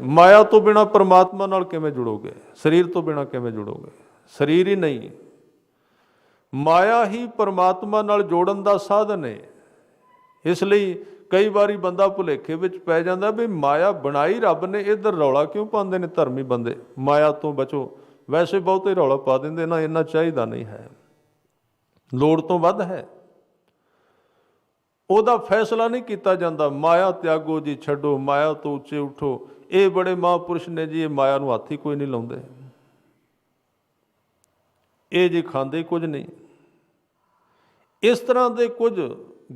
ਮਾਇਆ ਤੋਂ ਬਿਨਾ ਪਰਮਾਤਮਾ ਨਾਲ ਕਿਵੇਂ ਜੁੜੋਗੇ? ਸਰੀਰ ਤੋਂ ਬਿਨਾ ਕਿਵੇਂ ਜੁੜੋਗੇ? ਸਰੀਰ ਹੀ ਨਹੀਂ। ਮਾਇਆ ਹੀ ਪਰਮਾਤਮਾ ਨਾਲ ਜੋੜਨ ਦਾ ਸਾਧਨ ਹੈ ਇਸ ਲਈ ਕਈ ਵਾਰੀ ਬੰਦਾ ਭੁਲੇਖੇ ਵਿੱਚ ਪੈ ਜਾਂਦਾ ਵੀ ਮਾਇਆ ਬਣਾਈ ਰੱਬ ਨੇ, ਇਧਰ ਰੌਲਾ ਕਿਉਂ ਪਾਉਂਦੇ ਨੇ ਧਰਮੀ ਬੰਦੇ? ਮਾਇਆ ਤੋਂ ਬਚੋ। ਵੈਸੇ ਬਹੁਤੇ ਰੌਲਾ ਪਾ ਦਿੰਦੇ ਨਾ, ਇੰਨਾ ਚਾਹੀਦਾ ਨਹੀਂ ਹੈ। ਲੋੜ ਤੋਂ ਵੱਧ ਹੈ। ਉਹਦਾ ਫੈਸਲਾ ਨਹੀਂ ਕੀਤਾ ਜਾਂਦਾ। ਮਾਇਆ ਤਿਆਗੋ ਜੀ ਛੱਡੋ, ਮਾਇਆ ਤੋਂ ਉੱਚੇ ਉਠੋ। ਇਹ ਬੜੇ ਮਹਾਂਪੁਰਸ਼ ਨੇ ਜੀ, ਇਹ ਮਾਇਆ ਨੂੰ ਹੱਥ ਹੀ ਕੋਈ ਨਹੀਂ ਲਾਉਂਦੇ। ਇਹ ਜੀ ਖਾਂਦੇ ਕੁਝ ਨਹੀਂ। ਇਸ ਤਰ੍ਹਾਂ ਦੇ ਕੁਝ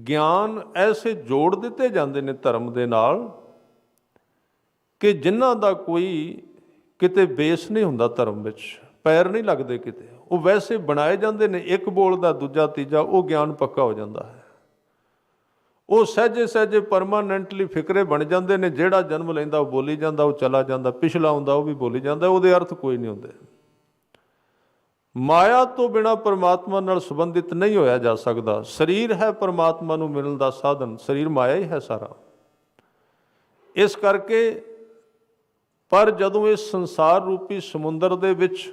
ਗਿਆਨ ਐਸੇ ਜੋੜ ਦਿੱਤੇ ਜਾਂਦੇ ਨੇ ਧਰਮ ਦੇ ਨਾਲ ਕਿ ਜਿਨ੍ਹਾਂ ਦਾ ਕੋਈ ਕਿਤੇ ਬੇਸ ਨਹੀਂ ਹੁੰਦਾ ਧਰਮ ਵਿੱਚ, ਪੈਰ ਨਹੀਂ ਲੱਗਦੇ ਕਿਤੇ। ਉਹ ਵੈਸੇ ਬਣਾਏ ਜਾਂਦੇ ਨੇ, ਇੱਕ ਬੋਲ ਦਾ ਦੂਜਾ ਤੀਜਾ, ਉਹ ਗਿਆਨ ਪੱਕਾ ਹੋ ਜਾਂਦਾ ਹੈ। ਉਹ ਸਹਜੇ ਸਹਜੇ ਪਰਮਾਨੈਂਟਲੀ ਫਿਕਰੇ ਬਣ ਜਾਂਦੇ ਨੇ, ਜਿਹੜਾ ਜਨਮ ਲੈਂਦਾ ਉਹ ਬੋਲੀ ਜਾਂਦਾ, ਉਹ ਚਲਾ ਜਾਂਦਾ, ਪਿਛਲਾ ਹੁੰਦਾ ਉਹ ਵੀ ਬੋਲੀ ਜਾਂਦਾ, ਉਹਦੇ ਅਰਥ ਕੋਈ ਨਹੀਂ ਹੁੰਦੇ। ਮਾਇਆ ਤੋਂ ਬਿਨਾ ਪਰਮਾਤਮਾ ਨਾਲ ਸੰਬੰਧਿਤ ਨਹੀਂ ਹੋਇਆ ਜਾ ਸਕਦਾ। ਸਰੀਰ ਹੈ ਪਰਮਾਤਮਾ ਨੂੰ ਮਿਲਣ ਦਾ ਸਾਧਨ, ਸਰੀਰ ਮਾਇਆ ਹੀ ਹੈ ਸਾਰਾ। ਇਸ ਕਰਕੇ ਪਰ ਜਦੋਂ ਇਸ ਸੰਸਾਰ ਰੂਪੀ ਸਮੁੰਦਰ ਦੇ ਵਿੱਚ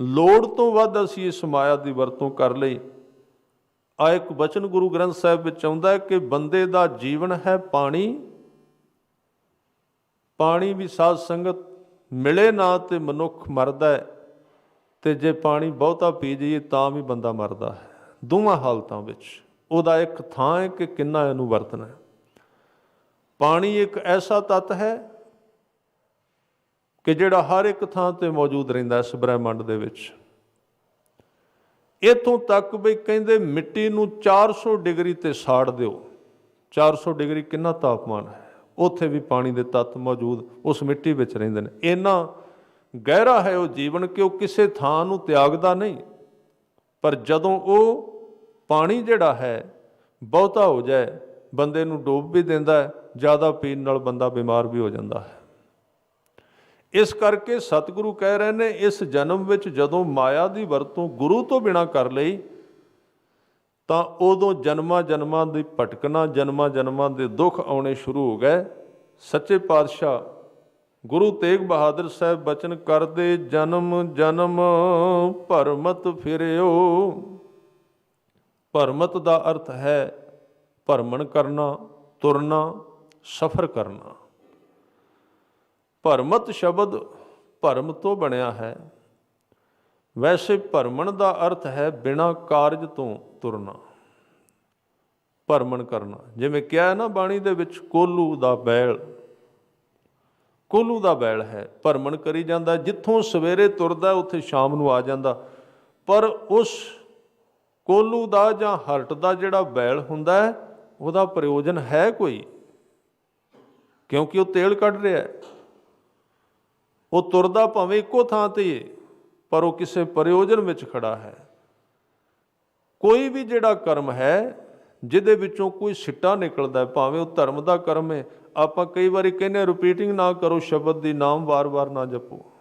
ਲੋੜ ਤੋਂ ਵੱਧ ਅਸੀਂ ਇਸ ਮਾਇਆ ਦੀ ਵਰਤੋਂ ਕਰ ਲਈ ਆ ਇੱਕ ਬਚਨ ਗੁਰੂ ਗ੍ਰੰਥ ਸਾਹਿਬ ਵਿੱਚ ਆਉਂਦਾ ਹੈ ਕਿ ਬੰਦੇ ਦਾ ਜੀਵਨ ਹੈ ਪਾਣੀ। ਪਾਣੀ ਵੀ ਸਾਧ ਸੰਗਤ ਮਿਲੇ ਨਾ ਤੇ ਮਨੁੱਖ ਮਰਦਾ ਹੈ ਤੇ ਜੇ ਪਾਣੀ ਬਹੁਤਾ ਪੀ ਜਾਈਏ ਤਾਂ ਵੀ ਬੰਦਾ ਮਰਦਾ ਹੈ। ਦੋਵਾਂ ਹਾਲਤਾਂ ਵਿੱਚ ਉਹਦਾ ਇੱਕ ਥਾਂ ਹੈ ਕਿ ਕਿੰਨਾ ਇਹਨੂੰ ਵਰਤਣਾ ਹੈ। ਪਾਣੀ ਇੱਕ ਐਸਾ ਤੱਤ ਹੈ ਕਿ ਜਿਹੜਾ ਹਰ ਇੱਕ ਥਾਂ ਤੇ ਮੌਜੂਦ ਰਹਿੰਦਾ ਇਸ ਬ੍ਰਹਿਮੰਡ ਦੇ ਵਿੱਚ। ਇਥੋਂ ਤੱਕ ਵੀ ਕਹਿੰਦੇ ਮਿੱਟੀ ਨੂੰ 400 ਡਿਗਰੀ ਤੇ ਸਾੜ ਦਿਓ। 400 ਡਿਗਰੀ ਕਿੰਨਾ ਤਾਪਮਾਨ ਹੈ? ਉੱਥੇ ਵੀ ਪਾਣੀ ਦੇ ਤੱਤ ਮੌਜੂਦ ਉਸ ਮਿੱਟੀ ਵਿੱਚ ਰਹਿੰਦੇ ਨੇ। ਇੰਨਾ ਗਹਿਰਾ ਹੈ ਉਹ ਜੀਵਨ ਕਿ ਉਹ ਕਿਸੇ ਥਾਂ ਨੂੰ ਤਿਆਗਦਾ ਨਹੀਂ। ਪਰ ਜਦੋਂ ਉਹ ਪਾਣੀ ਜਿਹੜਾ ਹੈ, ਬਹੁਤਾ ਹੋ ਜਾਏ, ਬੰਦੇ ਨੂੰ ਡੋਬ ਵੀ ਦਿੰਦਾ ਹੈ, ਜ਼ਿਆਦਾ ਪੀਣ ਨਾਲ ਬੰਦਾ ਬਿਮਾਰ ਵੀ ਹੋ ਜਾਂਦਾ ਹੈ। ਇਸ ਕਰਕੇ ਸਤਿਗੁਰੂ ਕਹਿ ਰਹੇ ਨੇ, ਇਸ ਜਨਮ ਵਿੱਚ ਜਦੋਂ ਮਾਇਆ ਦੀ ਵਰਤੋਂ ਗੁਰੂ ਤੋਂ ਬਿਨਾ ਕਰ ਲਈ, ਤਾਂ ਉਦੋਂ ਜਨਮਾਂ ਜਨਮਾਂ ਦੀ ਭਟਕਣਾ, ਜਨਮਾਂ ਜਨਮਾਂ ਦੇ ਦੁੱਖ ਆਉਣੇ ਸ਼ੁਰੂ ਹੋ ਗਏ। ਸੱਚੇ ਪਾਤਸ਼ਾਹ ਗੁਰੂ ਤੇਗ ਬਹਾਦਰ ਸਾਹਿਬ ਬਚਨ ਕਰਦੇ, ਜਨਮ ਜਨਮ ਭਰਮਤ ਫਿਰਿਓ। ਭਰਮਤ ਦਾ ਅਰਥ ਹੈ ਭਰਮਣ ਕਰਨਾ, ਤੁਰਨਾ, ਸਫ਼ਰ ਕਰਨਾ। ਭਰਮਤ ਸ਼ਬਦ ਭਰਮ ਤੋਂ ਬਣਿਆ ਹੈ। ਵੈਸੇ ਭਰਮਣ ਦਾ ਅਰਥ ਹੈ ਬਿਨਾ ਕਾਰਜ ਤੋਂ ਤੁਰਨਾ, ਭਰਮਣ ਕਰਨਾ। ਜਿਵੇਂ ਕਿਹਾ ਨਾ ਬਾਣੀ ਦੇ ਵਿੱਚ, ਕੋਲੂ ਦਾ ਬੈਲ। ਕੋਲੂ ਦਾ ਬੈਲ ਹੈ, ਭਰਮਣ ਕਰੀ ਜਾਂਦਾ, ਜਿੱਥੋਂ ਸਵੇਰੇ ਤੁਰਦਾ, ਉੱਥੇ ਸ਼ਾਮ ਨੂੰ ਆ ਜਾਂਦਾ। ਪਰ ਉਸ ਕੋਲੂ ਦਾ ਜਾਂ ਹਰਟ ਦਾ ਜਿਹੜਾ ਬੈਲ ਹੁੰਦਾ ਹੈ, ਉਹਦਾ ਪ੍ਰਯੋਜਨ ਹੈ ਕੋਈ? ਕਿਉਂਕਿ ਉਹ ਤੇਲ ਕੱਢ ਰਿਹਾ ਹੈ। ਉਹ ਤੁਰਦਾ ਭਾਵੇਂ ਇੱਕੋ ਥਾਂ ਤੇ ਹੀ ਪਰ ਉਹ ਕਿਸੇ ਪ੍ਰਯੋਜਨ ਵਿੱਚ ਖੜਾ ਹੈ। ਕੋਈ ਵੀ ਜਿਹੜਾ ਕਰਮ ਹੈ, ਜਿਹਦੇ ਵਿੱਚੋਂ ਕੋਈ ਸਿੱਟਾ ਨਿਕਲਦਾ ਹੈ, ਭਾਵੇਂ ਉਹ ਧਰਮ ਦਾ ਕਰਮ ਹੈ ਆਪਾਂ ਕਈ ਵਾਰੀ ਕਹਿੰਦੇ ਰਿਪੀਟਿੰਗ ਨਾ ਕਰੋ ਸ਼ਬਦ ਦੀ ਨਾਮ ਵਾਰ-ਵਾਰ ਨਾ ਜਪੋ।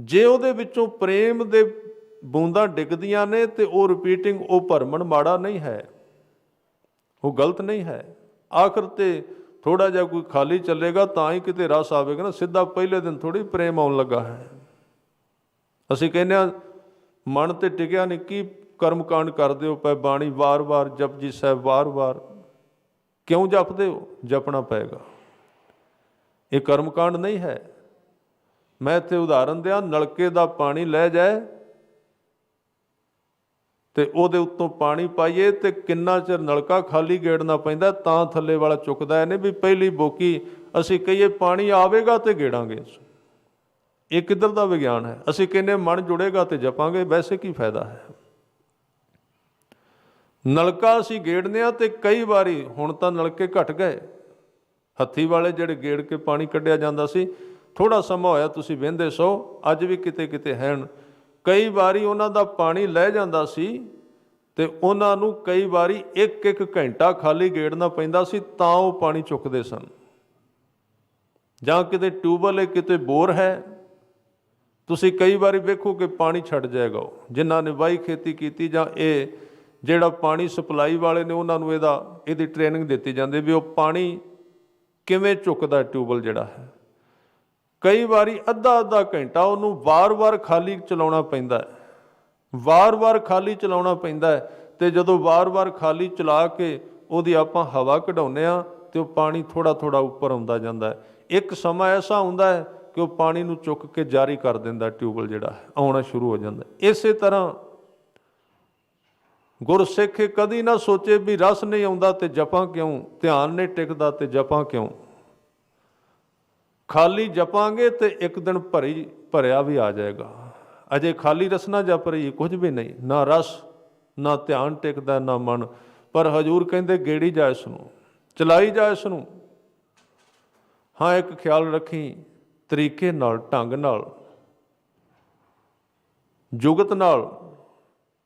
ਜੇ ਉਹਦੇ ਵਿੱਚੋਂ ਪ੍ਰੇਮ ਦੇ ਬੂੰਦਾਂ ਡਿੱਗਦੀਆਂ ਨੇ ਤੇ ਉਹ ਰਿਪੀਟਿੰਗ ਉਹ ਭਰਮਣ ਮਾੜਾ ਨਹੀਂ ਹੈ। ਉਹ ਗਲਤ ਨਹੀਂ ਹੈ। ਆਖਰ ਤੇ ਥੋੜਾ ਜਿਹਾ ਕੋਈ ਖਾਲੀ ਚੱਲੇਗਾ ਤਾਂ ਹੀ ਕਿਤੇ ਰਸ ਆਵੇਗਾ ਨਾ। ਸਿੱਧਾ ਪਹਿਲੇ ਦਿਨ ਥੋੜੀ ਪ੍ਰੇਮ ਆਉਣ ਲੱਗਾ ਹੈ। ਅਸੀਂ ਕਹਿੰਦੇ ਆ ਮਨ ਤੇ ਟਿਕਿਆ ਨਹੀਂ, ਕੀ ਕਰਮਕਾਂਡ ਕਰਦੇ ਹੋ ਪਏ ਬਾਣੀ? ਵਾਰ-ਵਾਰ ਜਪਜੀ ਸਾਹਿਬ ਵਾਰ-ਵਾਰ ਕਿਉਂ ਜਪਦੇ ਹੋ? ਜਪਣਾ ਪਏਗਾ। ਇਹ ਕਰਮਕਾਂਡ ਨਹੀਂ ਹੈ। ਮੈਂ ਇੱਥੇ ਉਦਾਹਰਨ ਦਿਆਂ, ਨਲਕੇ ਦਾ ਪਾਣੀ ਲੈ ਜਾਏ ਤੇ ਉਹਦੇ ਉੱਤੋਂ ਪਾਣੀ ਪਾਈਏ ਤੇ ਕਿੰਨਾ ਚਿਰ ਨਲਕਾ ਖਾਲੀ ਗੇੜਨਾ ਪੈਂਦਾ, ਤਾਂ ਥੱਲੇ ਵਾਲਾ ਚੁੱਕਦਾ ਇਹਨੇ ਵੀ ਪਹਿਲੀ ਬੋਕੀ ਅਸੀਂ ਕਹੀਏ ਪਾਣੀ ਆਵੇਗਾ ਤੇ ਗੇੜਾਂਗੇ। ਇਹ ਕਿੱਧਰ ਦਾ ਵਿਗਿਆਨ ਹੈ? ਅਸੀਂ ਕਹਿੰਦੇ ਮਨ ਜੁੜੇਗਾ ਤੇ ਜਪਾਂਗੇ, ਵੈਸੇ ਕੀ ਫਾਇਦਾ ਹੈ? ਨਲਕਾ ਅਸੀਂ ਗੇੜਨੇ ਆ ਤੇ ਕਈ ਵਾਰੀ ਹੁਣ ਤਾਂ ਨਲਕੇ ਘਟ ਗਏ। ਹੱਥੀ ਵਾਲੇ ਜਿਹੜੇ ਗੇੜ ਕੇ ਪਾਣੀ ਕੱਢਿਆ ਜਾਂਦਾ ਸੀ ਥੋੜਾ ਸਮਾਂ ਹੋਇਆ ਤੁਸੀਂ ਵਹਿੰਦੇ ਸੋ, ਅੱਜ ਵੀ ਕਿਤੇ ਕਿਤੇ ਹਨ ਕਈ ਵਾਰੀ ਉਹਨਾਂ ਦਾ ਪਾਣੀ ਲੈ ਜਾਂਦਾ ਸੀ ਤੇ ਉਹਨਾਂ ਨੂੰ ਕਈ ਵਾਰੀ ਇੱਕ ਇੱਕ ਘੰਟਾ ਖਾਲੀ ਗੇੜਨਾ ਪੈਂਦਾ ਸੀ ਤਾਂ ਉਹ ਪਾਣੀ ਚੁੱਕਦੇ ਸਨ। ਜਾਂ ਕਿਤੇ ਟਿਊਬਵੈਲ ਹੈ, ਕਿਤੇ ਬੋਰ ਹੈ। ਤੁਸੀਂ ਕਈ ਵਾਰੀ ਵੇਖੋ ਕਿ ਪਾਣੀ ਛੱਡ ਜਾਏਗਾ ਉਹ, ਜਿਨ੍ਹਾਂ ਨੇ ਵਾਈ ਖੇਤੀ ਕੀਤੀ ਜਾਂ ਇਹ ਜਿਹੜਾ ਪਾਣੀ ਸਪਲਾਈ ਵਾਲੇ ਨੇ ਉਹਨਾਂ ਨੂੰ ਇਹਦਾ, ਇਹਦੀ ਟ੍ਰੇਨਿੰਗ ਦਿੱਤੀ ਜਾਂਦੀ ਵੀ ਉਹ ਪਾਣੀ ਕਿਵੇਂ ਚੁੱਕਦਾ ਟਿਊਬਲ ਜਿਹੜਾ ਹੈ। ਕਈ ਵਾਰੀ ਅੱਧਾ ਅੱਧਾ ਘੰਟਾ ਉਹਨੂੰ ਵਾਰ-ਵਾਰ ਖਾਲੀ ਚਲਾਉਣਾ ਪੈਂਦਾ ਹੈ। ਵਾਰ-ਵਾਰ ਖਾਲੀ ਚਲਾਉਣਾ ਪੈਂਦਾ ਹੈ ਤੇ ਜਦੋਂ ਵਾਰ-ਵਾਰ ਖਾਲੀ ਚਲਾ ਕੇ ਉਹਦੀ ਆਪਾਂ ਹਵਾ ਕਢਾਉਂਦੇ ਆ ਤੇ ਉਹ ਪਾਣੀ ਥੋੜਾ ਥੋੜਾ ਉੱਪਰ ਆਉਂਦਾ ਜਾਂਦਾ ਹੈ। ਇੱਕ ਸਮਾਂ ਐਸਾ ਹੁੰਦਾ ਹੈ ਕਿ ਉਹ ਪਾਣੀ ਨੂੰ ਚੁੱਕ ਕੇ ਜਾਰੀ ਕਰ ਦਿੰਦਾ ਟਿਊਬਲ ਜਿਹੜਾ ਆਉਣਾ ਸ਼ੁਰੂ ਹੋ ਜਾਂਦਾ ਇਸੇ ਤਰ੍ਹਾਂ ਗੁਰਸਿੱਖ ਕਦੀ ਨਾ ਸੋਚੇ ਵੀ ਰਸ ਨਹੀਂ ਆਉਂਦਾ ਤੇ ਜਪਾਂ ਕਿਉਂ? ਧਿਆਨ ਨਹੀਂ ਟਿਕਦਾ ਤੇ ਜਪਾਂ ਕਿਉਂ? ਖਾਲੀ ਜਪਾਂਗੇ ਤੇ ਇੱਕ ਦਿਨ ਭਰੀ, ਭਰਿਆ ਵੀ ਆ ਜਾਏਗਾ। ਅਜੇ ਖਾਲੀ ਰਸਨਾ ਜਪ ਰਹੀ ਕੁਝ ਵੀ ਨਹੀਂ। ਨਾ ਰਸ, ਨਾ ਧਿਆਨ ਟਿਕਦਾ, ਨਾ ਮਨ। ਪਰ ਹਜੂਰ ਕਹਿੰਦੇ, ਗੇੜੀ ਜਾ ਇਸ ਨੂੰ ਚਲਾਈ ਜਾ ਇਸ ਨੂੰ ਹਾਂ, ਇੱਕ ਖਿਆਲ ਰੱਖੀ, ਤਰੀਕੇ ਨਾਲ, ਢੰਗ ਨਾਲ, ਜੁਗਤ ਨਾਲ।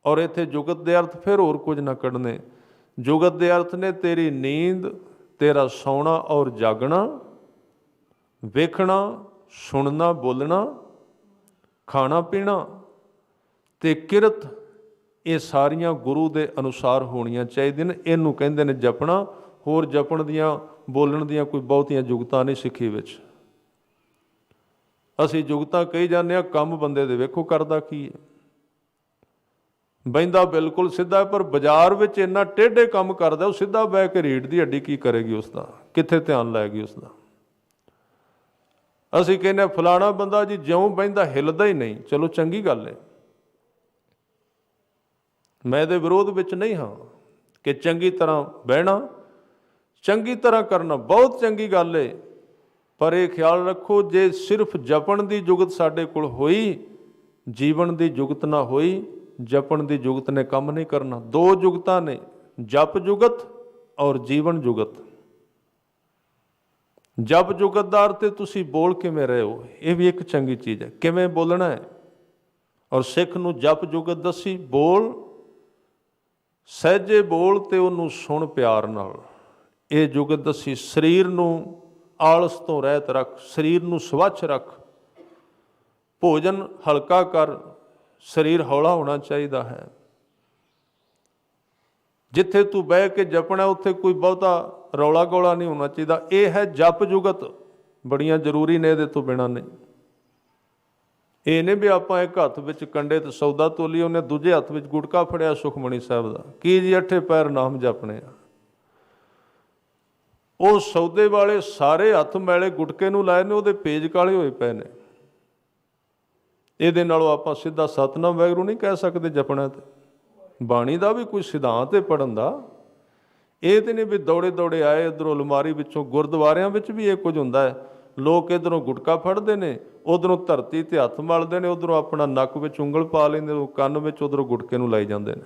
ਔਰ ਇੱਥੇ ਜੁਗਤ ਦੇ ਅਰਥ ਫਿਰ ਹੋਰ ਕੁਝ ਨਾ ਕੱਢਨੇ। ਜੁਗਤ ਦੇ ਅਰਥ ਨੇ, ਤੇਰੀ ਨੀਂਦ, ਤੇਰਾ ਸੌਣਾ ਔਰ ਜਾਗਣਾ। ਵੇਖਣਾ, ਸੁਣਨਾ, ਬੋਲਣਾ, ਖਾਣਾ, ਪੀਣਾ ਤੇ ਕਿਰਤ ਇਹ ਸਾਰੀਆਂ ਗੁਰੂ ਦੇ ਅਨੁਸਾਰ ਹੋਣੀਆਂ ਚਾਹੀਦੀਆਂ ਨੇ। ਇਹਨੂੰ ਕਹਿੰਦੇ ਨੇ ਜਪਣਾ। ਹੋਰ ਜਪਣ ਦੀਆਂ, ਬੋਲਣ ਦੀਆਂ ਕੋਈ ਬਹੁਤੀਆਂ ਯੁਗਤਾਂ ਨਹੀਂ ਸਿੱਖੀ ਵਿੱਚ। ਅਸੀਂ ਜੁਗਤਾਂ ਕਹੀ ਜਾਂਦੇ ਆ ਕੰਮ ਬੰਦੇ ਦੇ ਵੇਖੋ ਕਰਦਾ ਕੀ ਹੈ। ਬੈਂਦਾ ਬਿਲਕੁਲ ਸਿੱਧਾ, ਪਰ ਬਾਜ਼ਾਰ ਵਿੱਚ ਇੰਨਾ ਟੇਢੇ ਕੰਮ ਕਰਦਾ, ਉਹ ਸਿੱਧਾ ਬਹਿ ਕੇ ਰੀੜ ਦੀ ਹੱਡੀ ਕੀ ਕਰੇਗੀ ਉਸ ਦਾ? ਕਿੱਥੇ ਧਿਆਨ ਲਾਏਗੀ ਉਸ ਦਾ? ਅਸੀਂ ਕਹਿੰਦੇ ਹਾਂ, ਫਲਾਣਾ ਬੰਦਾ ਜੀ ਜਿਉਂ ਬੈਂਦਾ ਹਿੱਲਦਾ ਹੀ ਨਹੀਂ। ਚਲੋ ਚੰਗੀ ਗੱਲ ਹੈ। ਮੈਂ ਇਹਦੇ ਵਿਰੋਧ ਵਿੱਚ ਨਹੀਂ ਹਾਂ ਕਿ ਚੰਗੀ ਤਰ੍ਹਾਂ ਬਹਿਣਾ ਚੰਗੀ ਤਰ੍ਹਾਂ ਕਰਨਾ ਬਹੁਤ ਚੰਗੀ ਗੱਲ ਏ ਪਰ ਇਹ ਖਿਆਲ ਰੱਖੋ ਜੇ ਸਿਰਫ ਜਪਣ ਦੀ ਜੁਗਤ ਸਾਡੇ ਕੋਲ ਹੋਈ ਜੀਵਨ ਦੀ ਜੁਗਤ ਨਾ ਹੋਈ ਜਪਣ ਦੀ ਜੁਗਤ ਨੇ ਕੰਮ ਨਹੀਂ ਕਰਨਾ। ਦੋ ਜੁਗਤਾਂ ਨੇ ਜਪ ਜੁਗਤ ਔਰ ਜੀਵਨ ਜੁਗਤ। ਜਪ ਜੁਗਤਦਾਰ ਦਾ ਤੁਸੀਂ ਬੋਲ ਕਿਵੇਂ ਰਹੇ ਹੋ? ਇਹ ਵੀ ਇੱਕ ਚੰਗੀ ਚੀਜ਼ ਹੈ। ਕਿਵੇਂ ਬੋਲਣਾ ਹੈ? ਔਰ ਸਿੱਖ ਨੂੰ ਜਪ ਜੁਗਤ ਦੱਸੀ, ਬੋਲ, ਸਹਿਜੇ ਬੋਲ ਤੇ ਉਹਨੂੰ ਸੁਣ ਪਿਆਰ ਨਾਲ। ਇਹ ਜੁਗਤ ਦੱਸੀ, ਸਰੀਰ ਨੂੰ ਆਲਸ ਤੋਂ ਰਹਿਤ ਰੱਖ, ਸਰੀਰ ਨੂੰ ਸਵੱਛ ਰੱਖ। ਭੋਜਨ ਹਲਕਾ ਕਰ, ਸਰੀਰ ਹੌਲਾ ਹੋਣਾ ਚਾਹੀਦਾ ਹੈ। ਜਿੱਥੇ ਤੂੰ ਬਹਿ ਕੇ ਜਪਣਾ, ਉੱਥੇ ਕੋਈ ਬਹੁਤਾ ਰੌਲਾ ਗੋਲਾ ਨਹੀਂ ਹੋਣਾ ਚਾਹੀਦਾ। ਇਹ ਹੈ ਜਪ ਜੁਗਤ। ਬੜੀਆਂ ਜ਼ਰੂਰੀ ਨੇ ਇਹਦੇ ਤੋਂ ਬਿਨਾ ਨਹੀਂ। ਇਹ ਨੇ ਵੀ ਆਪਾਂ ਇੱਕ ਹੱਥ ਵਿੱਚ ਕੰਡੇ ਤੇ ਸੌਦਾ ਤੋਲੀ, ਉਹਨੇ ਦੂਜੇ ਹੱਥ ਵਿੱਚ ਗੁਟਕਾ ਫੜਿਆ ਸੁਖਮਣੀ ਸਾਹਿਬ ਦਾ। ਕੀ ਜੀ, ਅੱਠੇ ਪੈਰ ਨਾਮ ਜਪਣੇ ਆ। ਉਹ ਸੌਦੇ ਵਾਲੇ ਸਾਰੇ ਹੱਥ ਮੈਲੇ ਗੁਟਕੇ ਨੂੰ ਲਾਏ ਨੇ, ਉਹਦੇ ਪੇਜ ਕਾਲੇ ਹੋਏ ਪਏ ਨੇ। ਇਹਦੇ ਨਾਲੋਂ ਆਪਾਂ ਸਿੱਧਾ ਸਤਨਾਮ ਵੈਗਰੂ ਨਹੀਂ ਕਹਿ ਸਕਦੇ ਜਪਣਾ ਤੇ। ਬਾਣੀ ਦਾ ਵੀ ਕੋਈ ਸਿਧਾਂਤ ਹੈ ਪੜਨ ਦਾ। ਇਹ ਤੇ ਨਹੀਂ ਵੀ ਦੌੜੇ ਦੌੜੇ ਆਏ, ਇਧਰੋਂ ਅਲਮਾਰੀ ਵਿੱਚੋਂ ਗੁਰਦੁਆਰਿਆਂ ਵਿੱਚ ਵੀ ਇਹ ਕੁਝ ਹੁੰਦਾ ਹੈ। ਲੋਕ ਇਧਰੋਂ ਗੁਟਕਾ ਫੜਦੇ ਨੇ, ਉਧਰੋਂ ਧਰਤੀ ਤੇ ਹੱਥ ਮਲਦੇ ਨੇ, ਉਧਰੋਂ ਆਪਣਾ ਨੱਕ ਵਿੱਚ ਉਂਗਲ ਪਾ ਲੈਂਦੇ ਨੇ ਕੰਨ ਵਿੱਚ ਉਧਰੋਂ ਗੁਟਕੇ ਨੂੰ ਲਾਈ ਜਾਂਦੇ ਨੇ।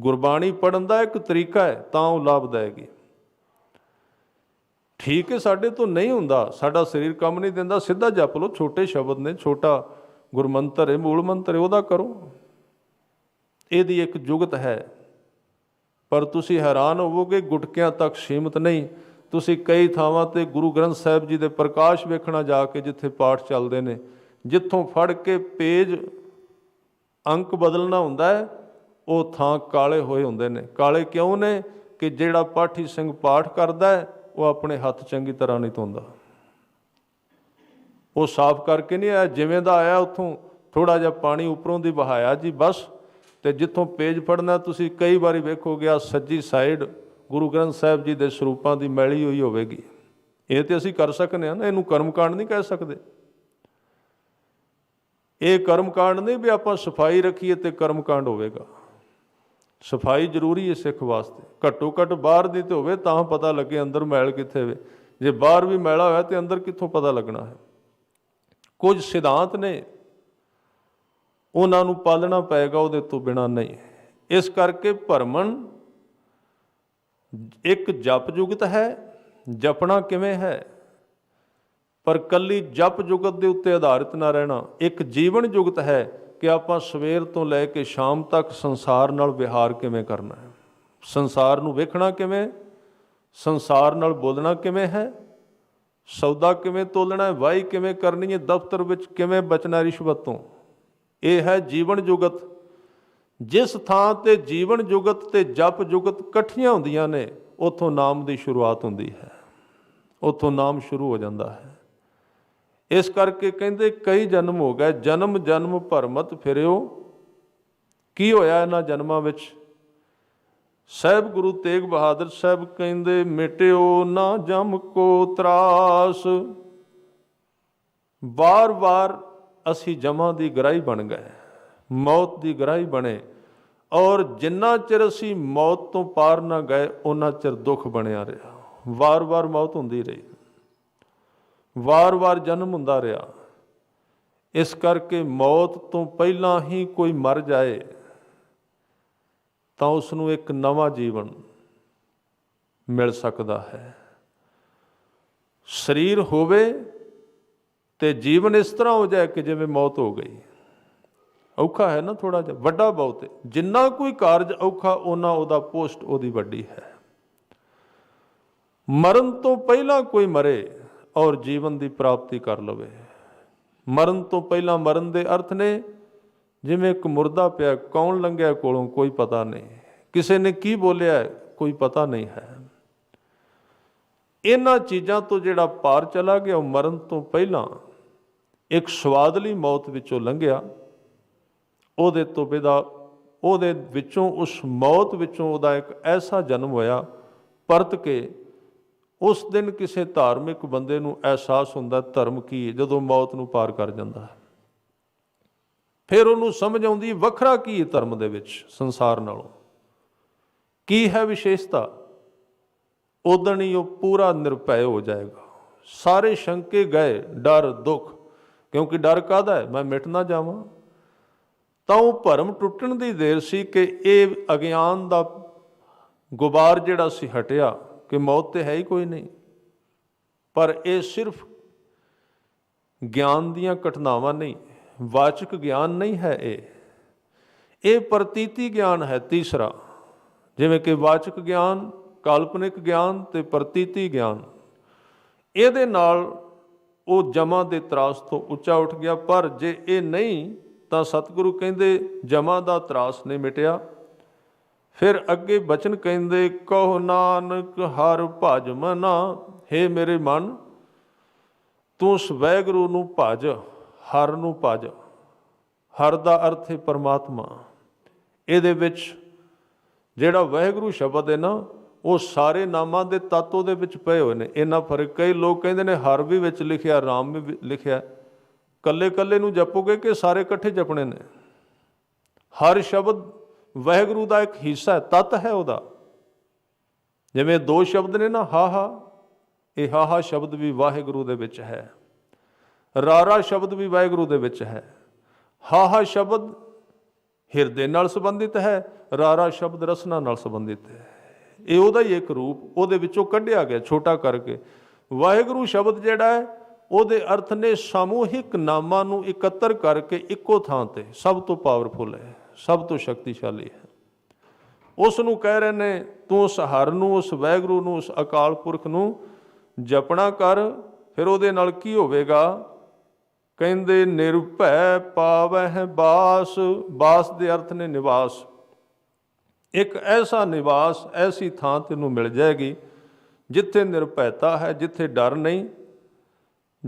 ਗੁਰਬਾਣੀ ਪੜਨ ਦਾ ਇੱਕ ਤਰੀਕਾ ਹੈ, ਤਾਂ ਉਹ ਲਾਭਦਾਇਕ ਹੈ। ਠੀਕ ਹੈ, ਸਾਡੇ ਤੋਂ ਨਹੀਂ ਹੁੰਦਾ, ਸਾਡਾ ਸਰੀਰ ਕੰਮ ਨਹੀਂ ਦਿੰਦਾ, ਸਿੱਧਾ ਜਪ ਲਓ, ਛੋਟੇ ਸ਼ਬਦ ਨੇ, ਛੋਟਾ ਗੁਰਮੰਤਰ ਹੈ, ਮੂਲ ਮੰਤਰ ਹੈ, ਉਹਦਾ ਕਰੋ। ਇਹਦੀ ਇੱਕ ਜੁਗਤ ਹੈ। ਪਰ ਤੁਸੀਂ ਹੈਰਾਨ ਹੋਵੋਗੇ, ਗੁਟਕਿਆਂ ਤੱਕ ਸੀਮਤ ਨਹੀਂ। ਤੁਸੀਂ ਕਈ ਥਾਵਾਂ ਤੇ ਗੁਰੂ ਗ੍ਰੰਥ ਸਾਹਿਬ ਜੀ ਦੇ ਪ੍ਰਕਾਸ਼ ਵੇਖਣਾ ਜਾ ਕੇ ਜਿੱਥੇ ਪਾਠ ਚੱਲਦੇ ਨੇ, ਜਿੱਥੋਂ ਫੜ ਕੇ ਪੇਜ ਅੰਕ ਬਦਲਣਾ ਹੁੰਦਾ ਹੈ, ਉਹ ਥਾਂ ਕਾਲੇ ਹੋਏ ਹੁੰਦੇ ਨੇ। ਕਾਲੇ ਕਿਉਂ ਨੇ ਕਿ ਜਿਹੜਾ ਪਾਠੀ ਸਿੰਘ ਪਾਠ ਕਰਦਾ ਹੈ, ਉਹ ਆਪਣੇ ਹੱਥ ਚੰਗੀ ਤਰ੍ਹਾਂ ਨਹੀਂ ਧੋਂਦਾ। ਉਹ ਸਾਫ਼ ਕਰਕੇ ਨਹੀਂ ਆਇਆ, ਜਿਵੇਂ ਦਾ ਆਇਆ ਉੱਥੋਂ ਥੋੜਾ ਜਿਹਾ ਪਾਣੀ ਉੱਪਰੋਂ ਦੀ ਵਹਾਇਆ ਜੀ, ਬਸ। ਤੇ ਜਿੱਥੋਂ ਪੇਜ ਫੜਨਾ, ਤੁਸੀਂ ਕਈ ਵਾਰੀ ਵੇਖੋਗੇ ਆ ਸੱਜੀ ਸਾਈਡ ਗੁਰੂ ਗ੍ਰੰਥ ਸਾਹਿਬ ਜੀ ਦੇ ਸਰੂਪਾਂ ਦੀ ਮੈਲੀ ਹੋਈ ਹੋਵੇਗੀ। ਇਹ ਤੇ ਅਸੀਂ ਕਰ ਸਕਨੇ ਆ ਨਾ, ਇਹਨੂੰ ਕਰਮਕਾਂਡ ਨਹੀਂ ਕਹਿ ਸਕਦੇ। ਇਹ ਕਰਮਕਾਂਡ ਨਹੀਂ ਵੀ ਆਪਾਂ ਸਫ਼ਾਈ ਰੱਖੀਏ ਤੇ ਕਰਮਕਾਂਡ ਹੋਵੇਗਾ। ਸਫ਼ਾਈ ਜ਼ਰੂਰੀ ਹੈ ਸਿੱਖ ਵਾਸਤੇ। ਘੱਟੋ ਘੱਟ ਬਾਹਰ ਦੀ ਤੇ ਹੋਵੇ, ਤਾਂ ਪਤਾ ਲੱਗੇ ਅੰਦਰ ਮੈਲ ਕਿੱਥੇ ਵੇ। ਜੇ ਬਾਹਰ ਵੀ ਮੈਲਾ ਹੋਇਆ ਤੇ ਅੰਦਰ ਕਿੱਥੋਂ ਪਤਾ ਲੱਗਣਾ ਹੈ? ਕੁਝ ਸਿਧਾਂਤ ਨੇ ਉਹਨਾਂ ਨੂੰ ਪਾਲਣਾ ਪਏਗਾ ਉਹਦੇ ਤੋਂ ਬਿਨਾ ਨਹੀਂ। ਇਸ ਕਰਕੇ ਭਰਮਣ ਇੱਕ ਜਪ ਜੁਗਤ ਹੈ, ਜਪਣਾ ਕਿਵੇਂ ਹੈ? ਪਰ ਕੱਲੀ ਜਪ ਜੁਗਤ ਦੇ ਉੱਤੇ ਆਧਾਰਿਤ ਨਾ ਰਹਿਣਾ, ਇੱਕ ਜੀਵਨ ਜੁਗਤ ਹੈ ਕਿ ਆਪਾਂ ਸਵੇਰ ਤੋਂ ਲੈ ਕੇ ਸ਼ਾਮ ਤੱਕ ਸੰਸਾਰ ਨਾਲ ਵਿਹਾਰ ਕਿਵੇਂ ਕਰਨਾ ਹੈ? ਸੰਸਾਰ ਨੂੰ ਵੇਖਣਾ ਕਿਵੇਂ? ਸੰਸਾਰ ਨਾਲ ਬੋਲਣਾ ਕਿਵੇਂ ਹੈ? ਸੌਦਾ ਕਿਵੇਂ ਤੋਲਣਾ ਹੈ? ਵਾਈ ਕਿਵੇਂ ਕਰਨੀ ਹੈ? ਦਫ਼ਤਰ ਵਿੱਚ ਕਿਵੇਂ ਬਚਣਾ ਰਿਸ਼ਵਤ ਤੋਂ? ਇਹ ਹੈ ਜੀਵਨ ਜੁਗਤ। ਜਿਸ ਥਾਂ ਤੇ ਜੀਵਨ ਜੁਗਤ ਤੇ ਜਪ ਜੁਗਤ ਇਕੱਠੀਆਂ ਹੁੰਦੀਆਂ ਨੇ, ਉਥੋਂ ਨਾਮ ਦੀ ਸ਼ੁਰੂਆਤ ਹੁੰਦੀ ਹੈ। ਉੱਥੋਂ ਨਾਮ ਸ਼ੁਰੂ ਹੋ ਜਾਂਦਾ ਹੈ। ਇਸ ਕਰਕੇ ਕਹਿੰਦੇ ਕਈ ਜਨਮ ਹੋ ਗਏ। ਜਨਮ ਜਨਮ ਭਰਮਤ ਫਿਰਿਓ। ਕੀ ਹੋਇਆ ਇਹਨਾਂ ਜਨਮਾਂ ਵਿੱਚ? ਸਾਹਿਬ ਗੁਰੂ ਤੇਗ ਬਹਾਦਰ ਸਾਹਿਬ ਕਹਿੰਦੇ, ਮਿਟਿਓ ਨਾ ਜਮ ਕੋ ਤਰਾਸ। ਵਾਰ-ਵਾਰ ਅਸੀਂ ਜਮਾਂ ਦੀ ਗਰਾਈ ਬਣ ਗਏ, ਮੌਤ ਦੀ ਗਰਾਈ ਬਣੇ ਔਰ ਜਿੰਨਾ ਚਿਰ ਅਸੀਂ ਮੌਤ ਤੋਂ ਪਾਰ ਨਾ ਗਏ ਉਹਨਾਂ ਚਿਰ ਦੁੱਖ ਬਣਿਆ ਰਿਹਾ। ਵਾਰ-ਵਾਰ ਮੌਤ ਹੁੰਦੀ ਰਹੀ, ਵਾਰ-ਵਾਰ ਜਨਮ ਹੁੰਦਾ ਰਿਹਾ। ਇਸ ਕਰਕੇ ਮੌਤ ਤੋਂ ਪਹਿਲਾਂ ਹੀ ਕੋਈ ਮਰ ਜਾਏ, ਤਾਂ ਉਸ ਨੂੰ ਇੱਕ ਨਵਾਂ ਜੀਵਨ ਮਿਲ ਸਕਦਾ ਹੈ। ਸਰੀਰ ਹੋਵੇ ਤੇ ਜੀਵਨ ਇਸ ਤਰ੍ਹਾਂ ਹੋ ਜਾਏ ਕਿ ਜਿਵੇਂ ਮੌਤ ਹੋ ਗਈ। ਔਖਾ ਹੈ ਨਾ ਥੋੜਾ ਜਿਹਾ, ਵੱਡਾ ਬਹੁਤ ਹੈ। ਜਿੰਨਾ ਕੋਈ ਕਾਰਜ ਔਖਾ ਉਹਨਾਂ ਉਹਦਾ ਪੋਸਟ ਉਹਦੀ ਵੱਡੀ ਹੈ। ਮਰਨ ਤੋਂ ਪਹਿਲਾਂ ਕੋਈ ਮਰੇ ਔਰ ਜੀਵਨ ਦੀ ਪ੍ਰਾਪਤੀ ਕਰ ਲਵੇ। ਮਰਨ ਤੋਂ ਪਹਿਲਾਂ ਮਰਨ ਦੇ ਅਰਥ ਨੇ, ਜਿਵੇਂ ਇੱਕ ਮੁਰਦਾ ਪਿਆ, ਕੌਣ ਲੰਘਿਆ ਕੋਲੋਂ ਕੋਈ ਪਤਾ ਨਹੀਂ। ਕਿਸੇ ਨੇ ਕੀ ਬੋਲਿਆ ਕੋਈ ਪਤਾ ਨਹੀਂ ਹੈ। ਇਹਨਾਂ ਚੀਜ਼ਾਂ ਤੋਂ ਜਿਹੜਾ ਪਾਰ ਚਲਾ ਗਿਆ, ਉਹ ਮਰਨ ਤੋਂ ਪਹਿਲਾਂ ਇੱਕ ਸਵਾਦਲੀ ਮੌਤ ਵਿੱਚੋਂ ਲੰਘਿਆ। ਉਹਦੇ ਤੋਬੇ ਦਾ ਉਹਦੇ ਵਿੱਚੋਂ ਉਸ ਮੌਤ ਵਿੱਚੋਂ ਉਹਦਾ ਇੱਕ ਐਸਾ ਜਨਮ ਹੋਇਆ, ਪਰਤ ਕੇ ਉਸ ਦਿਨ ਕਿਸੇ ਧਾਰਮਿਕ ਬੰਦੇ ਨੂੰ ਅਹਿਸਾਸ ਹੁੰਦਾ ਧਰਮ ਕੀ ਹੈ, ਜਦੋਂ ਮੌਤ ਨੂੰ ਪਾਰ ਕਰ ਜਾਂਦਾ ਹੈ। ਫਿਰ ਉਹਨੂੰ ਸਮਝ ਆਉਂਦੀ ਵੱਖਰਾ ਕੀ ਹੈ ਧਰਮ ਦੇ ਵਿੱਚ, ਸੰਸਾਰ ਨਾਲੋਂ। ਕੀ ਹੈ ਵਿਸ਼ੇਸ਼ਤਾ? ਉਦਣ ਹੀ ਉਹ ਪੂਰਾ ਨਿਰਭੈ ਹੋ ਜਾਏਗਾ। ਸਾਰੇ ਸ਼ੰਕੇ, ਗਏ, ਡਰ, ਦੁੱਖ ਕਿਉਂਕਿ ਡਰ ਕਾਦਾ ਹੈ? ਮੈਂ ਮਿਟ ਨਾ ਜਾਵਾਂ। ਤਾਂ ਉਹ ਭਰਮ ਟੁੱਟਣ ਦੀ ਦੇਰ ਸੀ ਕਿ ਇਹ ਅਗਿਆਨ ਦਾ ਗੁਬਾਰ ਜਿਹੜਾ ਸੀ ਹਟਿਆ ਕਿ ਮੌਤ ਤੇ ਹੈ ਹੀ ਕੋਈ ਨਹੀਂ। ਪਰ ਇਹ ਸਿਰਫ ਗਿਆਨ ਦੀਆਂ ਘਟਨਾਵਾਂ ਨਹੀਂ, ਵਾਚਕ ਗਿਆਨ ਨਹੀਂ ਹੈ ਇਹ। ਇਹ ਪ੍ਰਤੀਤੀ ਗਿਆਨ ਹੈ ਤੀਸਰਾ, ਜਿਵੇਂ ਕਿ ਵਾਚਕ ਗਿਆਨ, ਕਾਲਪਨਿਕ ਗਿਆਨ ਤੇ ਪ੍ਰਤੀਤੀ ਗਿਆਨ। ਇਹਦੇ ਨਾਲ ਉਹ ਜਮਾ ਦੇ ਤਰਾਸ ਤੋਂ ਉੱਚਾ ਉੱਠ ਗਿਆ। ਪਰ ਜੇ ਇਹ ਨਹੀਂ, ਤਾਂ ਸਤਿਗੁਰੂ ਕਹਿੰਦੇ, ਜਮਾ ਦਾ ਤਰਾਸ ਨਹੀਂ ਮਿਟਿਆ। ਫਿਰ ਅੱਗੇ ਬਚਨ ਕਹਿੰਦੇ, ਕਹੋ ਨਾਨਕ, ਹਰ ਭਜ ਮਨਾ हे ਮੇਰੇ ਮਨ, ਤੂੰ ਉਸ ਨੂੰ ਭਜ, ਹਰ ਨੂੰ ਭਜ। ਹਰ ਦਾ ਅਰਥ ਹੈ ਪਰਮਾਤਮਾ। ਇਹਦੇ ਵਿੱਚ ਜਿਹੜਾ ਵਾਹਿਗੁਰੂ ਸ਼ਬਦ ਹੈ ਨਾ ਉਹ ਸਾਰੇ ਨਾਮਾਂ ਦੇ ਤੱਤ ਉਹਦੇ ਵਿੱਚ ਪਏ ਹੋਏ ਨੇ। ਇਹਨਾਂ ਫ਼ਰਕ ਕਈ ਲੋਕ ਕਹਿੰਦੇ ਨੇ, ਹਰ ਵੀ ਵਿੱਚ ਲਿਖਿਆ, ਰਾਮ ਵੀ ਲਿਖਿਆ। ਕੱਲੇ ਕੱਲੇ ਨੂੰ ਜਪੋਗੇ ਕਿ ਸਾਰੇ ਇਕੱਠੇ ਜਪਣੇ ਨੇ? ਹਰ ਸ਼ਬਦ ਵਾਹਿਗੁਰੂ ਦਾ ਇੱਕ ਹਿੱਸਾ ਹੈ, ਤਤ ਹੈ ਉਹਦਾ। ਜਿਵੇਂ ਦੋ ਸ਼ਬਦ ਨੇ ਨਾ, ਹਾ ਹਾ, ਇਹ ਹਾ ਹਾ ਸ਼ਬਦ ਵੀ ਵਾਹਿਗੁਰੂ ਦੇ ਵਿੱਚ ਹੈ। ਰਾਰਾ ਸ਼ਬਦ ਵੀ ਵਾਹਿਗੁਰੂ ਦੇ ਵਿੱਚ ਹੈ। ਹਾ ਹਾ ਸ਼ਬਦ ਹਿਰਦੇ ਨਾਲ ਸੰਬੰਧਿਤ ਹੈ ਰਾਰਾ ਸ਼ਬਦ ਰਸਨਾ ਨਾਲ ਸੰਬੰਧਿਤ ਹੈ। ਇਹ ਉਹਦਾ ਹੀ ਇੱਕ ਰੂਪ, ਉਹਦੇ ਵਿੱਚੋਂ ਕੱਢਿਆ ਗਿਆ ਛੋਟਾ ਕਰਕੇ। ਵਾਹਿਗੁਰੂ ਸ਼ਬਦ ਜਿਹੜਾ ਹੈ, ਉਹਦੇ ਅਰਥ ਨੇ ਸਮੂਹਿਕ ਨਾਮਾਂ ਨੂੰ ਇਕੱਤਰ ਕਰਕੇ ਇੱਕੋ ਥਾਂ ਤੇ ਸਭ ਤੋਂ ਪਾਵਰਫੁਲ ਹੈ, ਸਭ ਤੋਂ ਸ਼ਕਤੀਸ਼ਾਲੀ ਹੈ। ਉਸ ਨੂੰ ਕਹਿ ਰਹੇ ਨੇ, ਤੂੰ ਉਸ ਹਰ ਨੂੰ, ਉਸ ਵੈਗਰੂ ਨੂੰ, ਉਸ ਅਕਾਲ ਪੁਰਖ ਨੂੰ ਜਪਣਾ ਕਰ, ਫਿਰ ਉਹਦੇ ਨਾਲ ਕੀ ਹੋਵੇਗਾ? ਕਹਿੰਦੇ, ਨਿਰਭੈ ਪਾਵਹਿ ਬਾਸ ਬਾਸ ਦੇ ਅਰਥ ਨੇ ਨਿਵਾਸ। ਇੱਕ ਐਸਾ ਨਿਵਾਸ, ਐਸੀ ਥਾਂ ਤੈਨੂੰ ਮਿਲ ਜਾਏਗੀ ਜਿੱਥੇ ਨਿਰਭੈਤਾ ਹੈ, ਜਿੱਥੇ ਡਰ ਨਹੀਂ।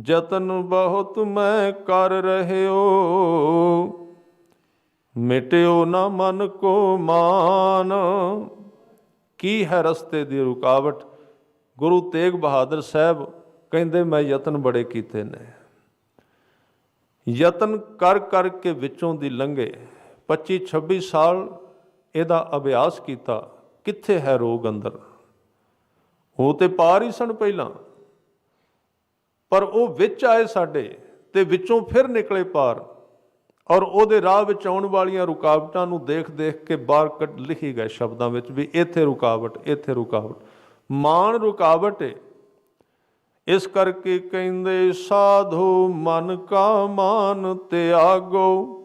ਯਤਨ ਬਹੁਤ ਮੈਂ ਕਰ ਰਹਿਓ, ਮਿਟਿਓ ਨਾ ਮਨ ਕੋ ਮਾਨ। ਕੀ ਹੈ ਰਸਤੇ ਦੀ ਰੁਕਾਵਟ? ਗੁਰੂ ਤੇਗ ਬਹਾਦਰ ਸਾਹਿਬ ਕਹਿੰਦੇ, ਮੈਂ ਯਤਨ ਬੜੇ ਕੀਤੇ ਨੇ। ਯਤਨ ਕਰ ਕਰ ਕੇ ਵਿੱਚੋਂ ਦੀ ਲੰਘੇ। 25 26 ਸਾਲ ਇਹਦਾ ਅਭਿਆਸ ਕੀਤਾ, ਕਿੱਥੇ ਹੈ ਰੋਗ ਅੰਦਰ? ਉਹ ਤੇ ਪਾਰ ਹੀ ਸਨ ਪਹਿਲਾਂ। ਪਰ ਉਹ ਵਿੱਚ ਆਏ ਸਾਡੇ ਤੇ ਵਿੱਚੋਂ ਫਿਰ ਨਿਕਲੇ ਪਾਰ ਔਰ ਉਹਦੇ ਰਾਹ ਵਿੱਚ ਆਉਣ ਵਾਲੀਆਂ ਰੁਕਾਵਟਾਂ ਨੂੰ ਦੇਖ ਦੇਖ ਕੇ ਬਾਹਰ ਕੱਢ ਲਿਖੀ ਗਏ ਸ਼ਬਦਾਂ ਵਿੱਚ ਵੀ ਇੱਥੇ ਰੁਕਾਵਟ ਇੱਥੇ ਰੁਕਾਵਟ। ਮਾਨ ਰੁਕਾਵਟ ਹੈ ਇਸ ਕਰਕੇ ਕਹਿੰਦੇ, ਸਾਧੂ ਮਨ ਕਾ ਮਾਨ ਤਿਆਗੋ।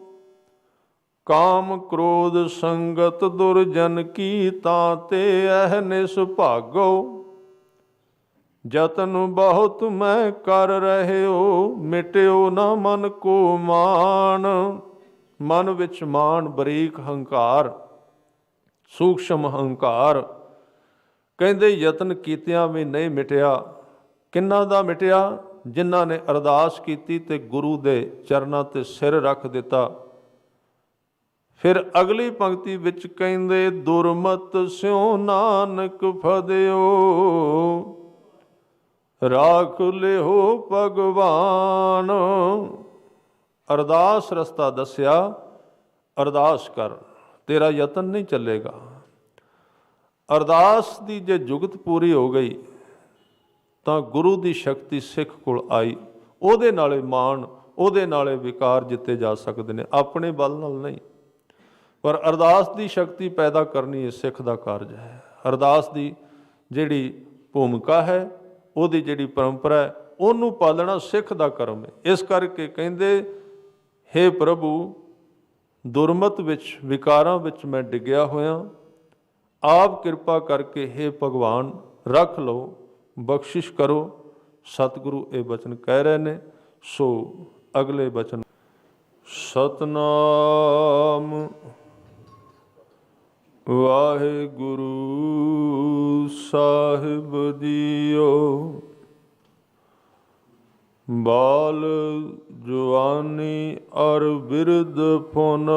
ਕਾਮ ਕ੍ਰੋਧ ਸੰਗਤ ਦੁਰਜਨ ਕੀ ਤਾਂ ਤੇ ਅਹਨਿਸ ਭਾਗੋ। ਜਤਨ ਬਹੁਤ ਮੈਂ ਕਰ ਰਹਿਓ, ਮਿਟਿਓ ਨਾ ਮਨ ਕੋ ਮਾਨ ਮਨ ਵਿੱਚ ਮਾਨ ਬਰੀਕ ਹੰਕਾਰ, ਸੂਖਸ਼ਮ ਹੰਕਾਰ। ਕਹਿੰਦੇ ਯਤਨ ਕੀਤਿਆਂ ਵੀ ਨਹੀਂ ਮਿਟਿਆ। ਕਿੰਨਾ ਦਾ ਮਿਟਿਆ? ਜਿਨ੍ਹਾਂ ਨੇ ਅਰਦਾਸ ਕੀਤੀ ਤੇ ਗੁਰੂ ਦੇ ਚਰਨਾਂ ਤੇ ਸਿਰ ਰੱਖ ਦਿੱਤਾ। ਫਿਰ ਅਗਲੀ ਪੰਕਤੀ ਵਿੱਚ ਕਹਿੰਦੇ, ਦੁਰਮਤ ਸਿਉ ਨਾਨਕ ਫਦਿਓ, ਰਾਖ ਲਿਓ ਭਗਵਾਨ। ਅਰਦਾਸ ਰਸਤਾ ਦੱਸਿਆ, ਅਰਦਾਸ ਕਰ, ਤੇਰਾ ਯਤਨ ਨਹੀਂ ਚੱਲੇਗਾ। ਅਰਦਾਸ ਦੀ ਜੇ ਜੁਗਤ ਪੂਰੀ ਹੋ ਗਈ, ਤਾਂ ਗੁਰੂ ਦੀ ਸ਼ਕਤੀ ਸਿੱਖ ਕੋਲ ਆਈ। ਉਹਦੇ ਨਾਲੇ ਮਾਣ, ਉਹਦੇ ਨਾਲੇ ਵਿਕਾਰ ਜਿੱਤੇ ਜਾ ਸਕਦੇ ਨੇ, ਆਪਣੇ ਬਲ ਨਾਲ ਨਹੀਂ। ਪਰ ਅਰਦਾਸ ਦੀ ਸ਼ਕਤੀ ਪੈਦਾ ਕਰਨੀ ਇਹ ਸਿੱਖ ਦਾ ਕਾਰਜ ਹੈ। ਅਰਦਾਸ ਦੀ ਜਿਹੜੀ ਭੂਮਿਕਾ ਹੈ, ਉਹਦੀ ਜਿਹੜੀ ਪਰੰਪਰਾ ਹੈ, ਉਹਨੂੰ ਪਾਲਣਾ ਸਿੱਖ ਦਾ ਕਰਮ ਹੈ। ਇਸ ਕਰਕੇ ਕਹਿੰਦੇ हे ਪ੍ਰਭੂ, ਦੁਰਮਤ ਵਿੱਚ, ਵਿਕਾਰਾਂ ਵਿੱਚ ਮੈਂ ਡਿੱਗਿਆ ਹੋਇਆ। ਆਪ ਕਿਰਪਾ ਕਰਕੇ हे ਭਗਵਾਨ, ਰੱਖ ਲਓ, ਬਖਸ਼ਿਸ਼ ਕਰੋ। ਸਤਿਗੁਰੂ ਇਹ ਬਚਨ ਕਹਿ ਰਹੇ ਨੇ। ਸੋ ਅਗਲੇ ਬਚਨ ਸਤਨਾਮ ਵਾਹਿਗੁਰੂ ਸਾਹਿਬ ਜੀਓ। ਬਾਲ ਜਵਾਨੀ ਅਰ ਬਿਰਧ ਫੁਨ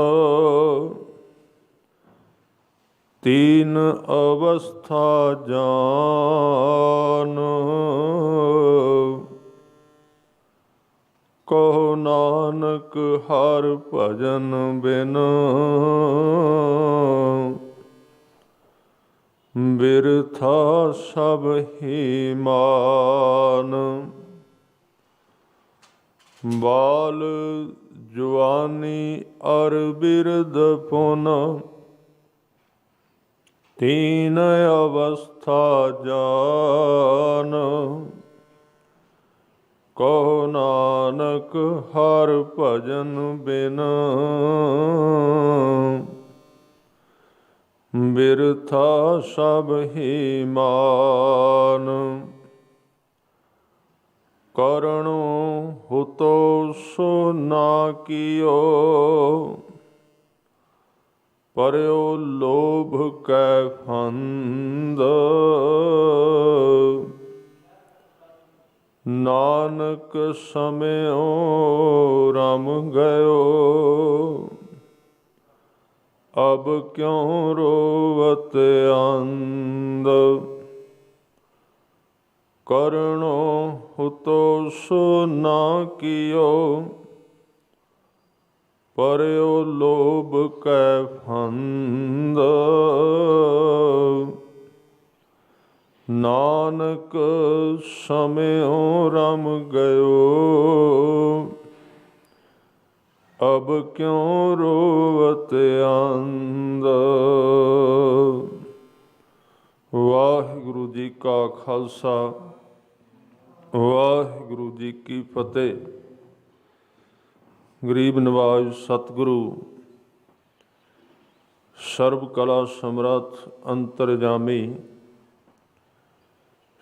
ਤੀਨ ਅਵਸਥਾ ਜਾਨ। ਕਹੋ ਨਾਨਕ ਹਰ ਭਜਨ ਬਿਨ। ਬਿਰਥਾ ਸਭ ਹੀ ਮਾਨ। ਬਾਲ ਜਵਾਨੀ ਅਰ ਬਿਰਧ ਪੁਨ, ਤੀਨ ਅਵਸਥਾ ਜਾਨ। ਕਹੋ ਨਾਨਕ ਹਰ ਭਜਨ ਬਿਨ ਬਿਰਥਾ ਸਭ ਹੀ ਮਾਨ। ਕਰਣੋ ਹੁਤੋ ਸੋ ਨਾ ਕੀਓ। ਪਰਿਓ ਲੋਭ ਕੈ ਫੰਦ ਨਾਨਕ ਸਮਿਓ ਰਮ ਗਇਓ। ਅਬ ਕਿਉ ਰੋਵਤ ਅੰਦ ਕਰਣੋ ਹੁਤੋ ਸੋ ਨਾ ਕੀਓ, ਪਰਿਓ ਲੋਭ ਕੈ ਫੰਦ। ਨਾਨਕ ਸਮਿਓ ਰਮ ਗਇਓ ਅਬ ਕਿਉ ਰੋਵਤ ਅੰਦ ਵਾਹਿਗੁਰੂ ਜੀ ਕਾ ਖਾਲਸਾ, ਵਾਹਿਗੁਰੂ ਜੀ ਕੀ ਫਤਿਹ। ਗਰੀਬ ਨਵਾਜ ਸਤਿਗੁਰੂ, ਸਰਬ ਕਲਾ ਸਮਰੱਥ ਅੰਤਰਜਾਮੀ।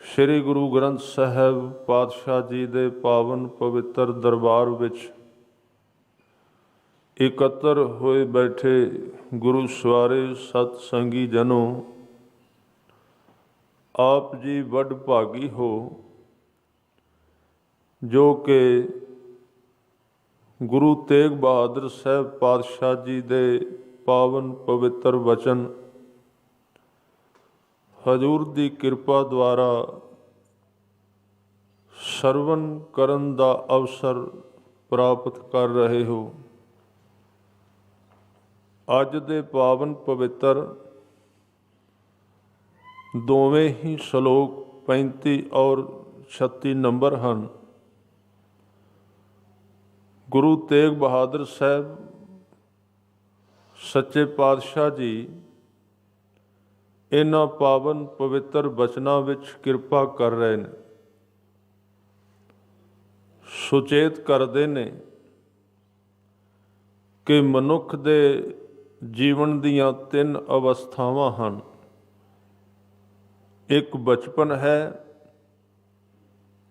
ਸ੍ਰੀ ਗੁਰੂ ਗ੍ਰੰਥ ਸਾਹਿਬ ਪਾਤਸ਼ਾਹ ਜੀ ਦੇ ਪਾਵਨ ਪਵਿੱਤਰ ਦਰਬਾਰ ਵਿੱਚ ਇਕੱਤਰ ਹੋਏ ਬੈਠੇ ਗੁਰੂ ਸਵਾਰੇ ਸਤ ਸੰਗੀ ਜਨੋ, ਆਪ ਜੀ ਵੱਡ ਭਾਗੀ ਹੋ, ਜੋ ਕਿ ਗੁਰੂ ਤੇਗ ਬਹਾਦਰ ਸਾਹਿਬ ਪਾਤਸ਼ਾਹ ਜੀ ਦੇ ਪਾਵਨ ਪਵਿੱਤਰ ਵਚਨ, ਹਜੂਰ ਦੀ ਕਿਰਪਾ ਦੁਆਰਾ ਸਰਵਨ ਕਰਨ ਦਾ ਅਵਸਰ ਪ੍ਰਾਪਤ ਕਰ ਰਹੇ ਹੋ। ਅੱਜ ਦੇ ਪਾਵਨ ਪਵਿੱਤਰ ਦੋਵੇਂ ਹੀ ਸ਼ਲੋਕ 35 ਔਰ 36 ਨੰਬਰ ਹਨ। ਗੁਰੂ ਤੇਗ ਬਹਾਦਰ ਸਾਹਿਬ, ਸੱਚੇ ਪਾਤਸ਼ਾਹ ਜੀ, ਇਹਨਾਂ ਪਾਵਨ ਪਵਿੱਤਰ ਬਚਨਾਂ ਵਿੱਚ ਕਿਰਪਾ ਕਰ ਰਹੇ ਨੇ। ਸੁਚੇਤ ਕਰਦੇ ਨੇ ਕਿ ਮਨੁੱਖ ਦੇ ਜੀਵਨ ਦੀਆਂ ਤਿੰਨ ਅਵਸਥਾਵਾਂ ਹਨ। ਇੱਕ ਬਚਪਨ ਹੈ,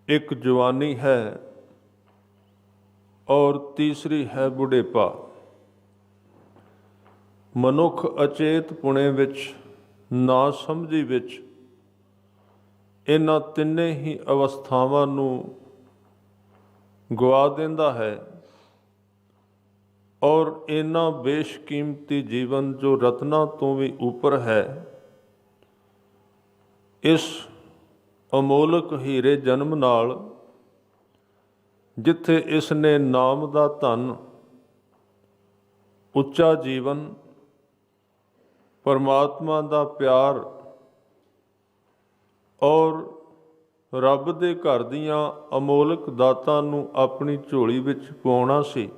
ਇੱਕ ਜਵਾਨੀ ਹੈ ਔਰ ਤੀਸਰੀ ਹੈ ਬੁਢੇਪਾ। ਮਨੁੱਖ ਅਚੇਤ ਪੁਣੇ ਵਿੱਚ ਨਾ ਸਮਝੀ ਵਿੱਚ ਇਹਨਾਂ ਤਿੰਨੇ ਹੀ ਅਵਸਥਾਵਾਂ ਨੂੰ ਗਵਾ ਦਿੰਦਾ ਹੈ। ਔਰ ਇਹਨਾਂ ਬੇਸ਼ਕੀਮਤੀ ਜੀਵਨ ਜੋ ਰਤਨਾਂ ਤੋਂ ਵੀ ਉੱਪਰ ਹੈ, ਇਸ ਅਮੋਲਕ ਹੀਰੇ ਜਨਮ ਨਾਲ, ਜਿੱਥੇ ਇਸ ਨੇ ਨਾਮ ਦਾ ਧਨ, ਉੱਚਾ ਜੀਵਨ, ਪਰਮਾਤਮਾ ਦਾ ਪਿਆਰ ਔਰ ਰੱਬ ਦੇ ਘਰ ਦੀਆਂ ਅਮੋਲਕ ਦਾਤਾਂ ਨੂੰ ਆਪਣੀ ਝੋਲੀ ਵਿੱਚ ਪਾਉਣਾ ਸੀ।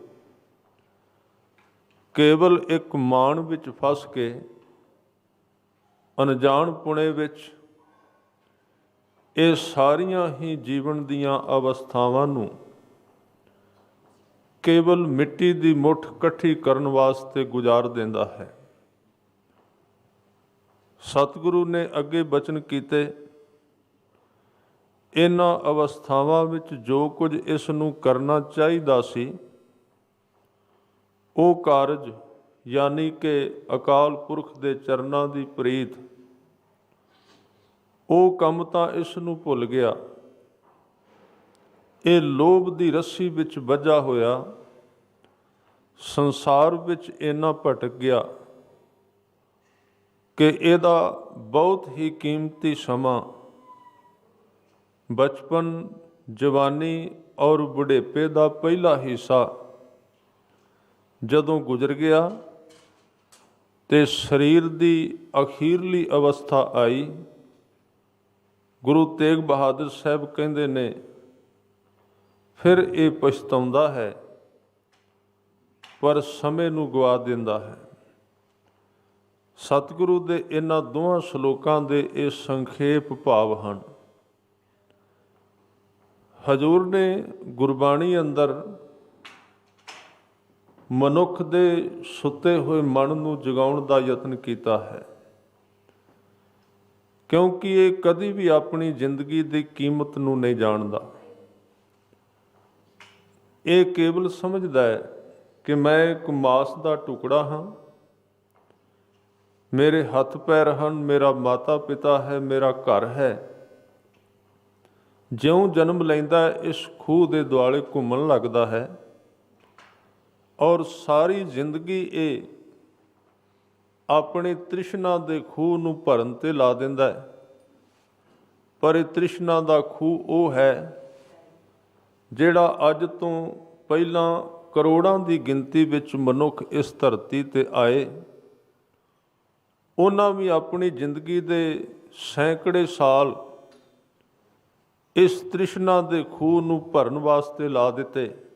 ਕੇਵਲ ਇੱਕ ਮਾਣ ਵਿੱਚ ਫਸ ਕੇ, ਅਣਜਾਣ ਪੁਣੇ ਵਿੱਚ ਇਹ ਸਾਰੀਆਂ ਹੀ ਜੀਵਨ ਦੀਆਂ ਅਵਸਥਾਵਾਂ ਨੂੰ ਕੇਵਲ ਮਿੱਟੀ ਦੀ ਮੁੱਠ ਇਕੱਠੀ ਕਰਨ ਵਾਸਤੇ ਗੁਜ਼ਾਰ ਦਿੰਦਾ ਹੈ। ਸਤਿਗੁਰੂ ਨੇ ਅੱਗੇ ਬਚਨ ਕੀਤੇ, ਇਹਨਾਂ ਅਵਸਥਾਵਾਂ ਵਿੱਚ ਜੋ ਕੁਝ ਇਸ ਨੂੰ ਕਰਨਾ ਚਾਹੀਦਾ ਸੀ ਉਹ ਕਾਰਜ ਯਾਨੀ ਕਿ ਅਕਾਲ ਪੁਰਖ ਦੇ ਚਰਨਾਂ ਦੀ ਪ੍ਰੀਤ। ਉਹ ਕੰਮ ਤਾਂ ਇਸ ਨੂੰ ਭੁੱਲ ਗਿਆ। ਇਹ ਲੋਭ ਦੀ ਰੱਸੀ ਵਿੱਚ ਵੱਜਾ ਹੋਇਆ। ਸੰਸਾਰ ਵਿੱਚ ਇੰਨਾ ਭਟਕ ਗਿਆ ਕਿ ਇਹਦਾ ਬਹੁਤ ਹੀ ਕੀਮਤੀ ਸਮਾਂ ਬਚਪਨ, ਜਵਾਨੀ ਔਰ ਬੁਢੇਪੇ ਦਾ ਪਹਿਲਾ ਹਿੱਸਾ ਜਦੋਂ ਗੁਜ਼ਰ ਗਿਆ ਤੇ ਸਰੀਰ ਦੀ ਅਖੀਰਲੀ ਅਵਸਥਾ ਆਈ, ਗੁਰੂ ਤੇਗ ਬਹਾਦਰ ਸਾਹਿਬ ਕਹਿੰਦੇ ਨੇ, ਫਿਰ ਇਹ ਪਛਤਾਉਂਦਾ ਹੈ, ਪਰ ਸਮੇਂ ਨੂੰ ਗਵਾ ਦਿੰਦਾ ਹੈ। ਸਤਿਗੁਰੂ ਦੇ ਇਹਨਾਂ ਦੋਹਾਂ ਸ਼ਲੋਕਾਂ ਦੇ ਇਹ ਸੰਖੇਪ ਭਾਵ ਹਨ। ਹਜੂਰ ਨੇ ਗੁਰਬਾਣੀ ਅੰਦਰ ਮਨੁੱਖ ਦੇ ਸੁੱਤੇ ਹੋਏ ਮਨ ਨੂੰ ਜਗਾਉਣ ਦਾ ਯਤਨ ਕੀਤਾ ਹੈ। ਕਿਉਂਕਿ ਇਹ ਕਦੀ ਵੀ ਆਪਣੀ ਜ਼ਿੰਦਗੀ ਦੀ ਕੀਮਤ ਨੂੰ ਨਹੀਂ ਜਾਣਦਾ। ਇਹ ਕੇਵਲ ਸਮਝਦਾ ਹੈ ਕਿ ਮੈਂ ਇੱਕ ਮਾਸ ਦਾ ਟੁਕੜਾ ਹਾਂ। ਮੇਰੇ ਹੱਥ ਪੈਰ ਹਨ, ਮੇਰਾ ਮਾਤਾ ਪਿਤਾ ਹੈ, ਮੇਰਾ ਘਰ ਹੈ। ਜਿਉਂ ਜਨਮ ਲੈਂਦਾ ਇਸ ਖੂਹ ਦੇ ਦੁਆਲੇ ਘੁੰਮਣ ਲੱਗਦਾ ਹੈ। ਔਰ ਸਾਰੀ ਜ਼ਿੰਦਗੀ ਇਹ ਆਪਣੇ ਤ੍ਰਿਸ਼ਨਾ ਦੇ ਖੂਹ ਨੂੰ ਭਰਨ ਤੇ ਲਾ ਦਿੰਦਾ ਹੈ। ਪਰ ਇਹ ਤ੍ਰਿਸ਼ਨਾ ਦਾ ਖੂਹ ਉਹ ਹੈ ਜਿਹੜਾ ਅੱਜ ਤੋਂ ਪਹਿਲਾਂ ਕਰੋੜਾਂ ਦੀ ਗਿਣਤੀ ਵਿੱਚ ਮਨੁੱਖ ਇਸ ਧਰਤੀ ਤੇ ਆਏ। ਉਹਨਾਂ ਵੀ ਆਪਣੀ ਜ਼ਿੰਦਗੀ ਦੇ ਸੈਂਕੜੇ ਸਾਲ ਇਸ ਤ੍ਰਿਸ਼ਨਾ ਦੇ ਖੂਹ ਨੂੰ ਭਰਨ ਵਾਸਤੇ ਲਾ ਦਿੱਤੇ।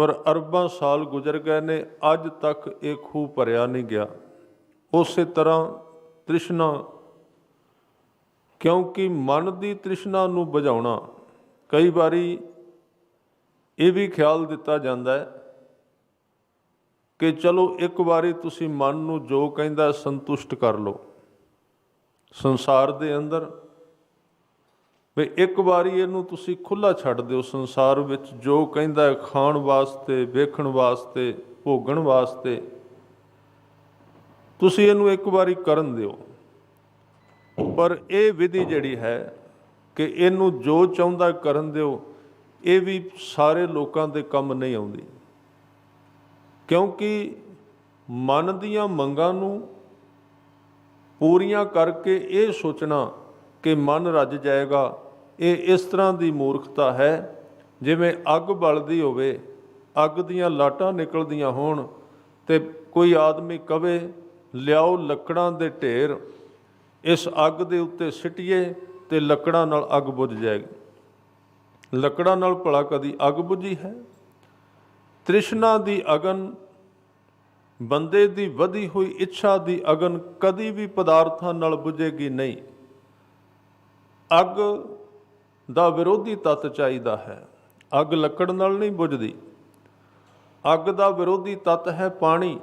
ਪਰ ਅਰਬਾਂ ਸਾਲ ਗੁਜ਼ਰ ਗਏ ਨੇ, ਅੱਜ ਤੱਕ ਇਹ ਖੂਹ ਭਰਿਆ ਨਹੀਂ ਗਿਆ। ਉਸੇ ਤਰ੍ਹਾਂ ਤ੍ਰਿਸ਼ਨਾ, ਕਿਉਂਕਿ ਮਨ ਦੀ ਤ੍ਰਿਸ਼ਨਾ ਨੂੰ ਬੁਝਾਉਣਾ, ਕਈ ਵਾਰੀ ਇਹ ਵੀ ਖਿਆਲ ਦਿੱਤਾ ਜਾਂਦਾ ਹੈ ਕਿ ਚਲੋ ਇੱਕ ਵਾਰੀ ਤੁਸੀਂ ਮਨ ਨੂੰ ਜੋ ਕਹਿੰਦਾ ਸੰਤੁਸ਼ਟ ਕਰ ਲਓ। ਸੰਸਾਰ ਦੇ ਅੰਦਰ ਵੀ ਇੱਕ ਵਾਰੀ ਇਹਨੂੰ ਤੁਸੀਂ ਖੁੱਲਾ ਛੱਡ ਦਿਓ ਸੰਸਾਰ ਵਿੱਚ, ਜੋ ਕਹਿੰਦਾ ਹੈ ਖਾਣ ਵਾਸਤੇ, ਵੇਖਣ ਵਾਸਤੇ, ਭੋਗਣ ਵਾਸਤੇ। ਤੁਸੀਂ ਇਹਨੂੰ ਇੱਕ ਵਾਰੀ ਕਰਨ ਦਿਓ। ਪਰ ਇਹ ਵਿਧੀ ਜਿਹੜੀ ਹੈ ਕਿ ਇਹਨੂੰ ਜੋ ਚਾਹੁੰਦਾ ਕਰਨ ਦਿਓ, ਇਹ ਵੀ ਸਾਰੇ ਲੋਕਾਂ ਦੇ ਕੰਮ ਨਹੀਂ ਆਉਂਦੀ। ਕਿਉਂਕਿ ਮਨ ਦੀਆਂ ਮੰਗਾਂ ਨੂੰ ਪੂਰੀਆਂ ਕਰਕੇ ਇਹ ਸੋਚਣਾ ਕਿ ਮਨ ਰੱਜ ਜਾਏਗਾ ਇਹ ਇਸ ਤਰ੍ਹਾਂ ਦੀ ਮੂਰਖਤਾ ਹੈ, ਜਿਵੇਂ ਅੱਗ ਬਲਦੀ ਹੋਵੇ, ਅੱਗ ਦੀਆਂ ਲਾਟਾਂ ਨਿਕਲਦੀਆਂ ਹੋਣ ਤੇ ਕੋਈ ਆਦਮੀ ਕਵੇ, ਲਿਆਓ ਲੱਕੜਾਂ ਦੇ ਢੇਰ, ਇਸ ਅੱਗ ਦੇ ਉੱਤੇ ਸਿੱਟੀਏ ਤੇ ਲੱਕੜਾਂ ਨਾਲ ਅੱਗ ਬੁਝ ਜਾਏਗੀ। ਲੱਕੜਾਂ ਨਾਲ ਭਲਾ ਕਦੀ ਅੱਗ ਬੁਝੀ ਹੈ? ਤ੍ਰਿਸ਼ਨਾ ਦੀ ਅਗਨ, ਬੰਦੇ ਦੀ ਵਧੀ ਹੋਈ ਇੱਛਾ ਦੀ ਅਗਨ ਕਦੀ ਵੀ ਪਦਾਰਥਾਂ ਨਾਲ ਬੁਝੇਗੀ ਨਹੀਂ। ਅੱਗ ਦਾ ਵਿਰੋਧੀ ਤੱਤ ਚਾਹੀਦਾ ਹੈ। ਅੱਗ ਲੱਕੜ ਨਾਲ ਨਹੀਂ ਬੁਝਦੀ। ਅੱਗ ਦਾ ਵਿਰੋਧੀ ਤੱਤ ਹੈ ਪਾਣੀ।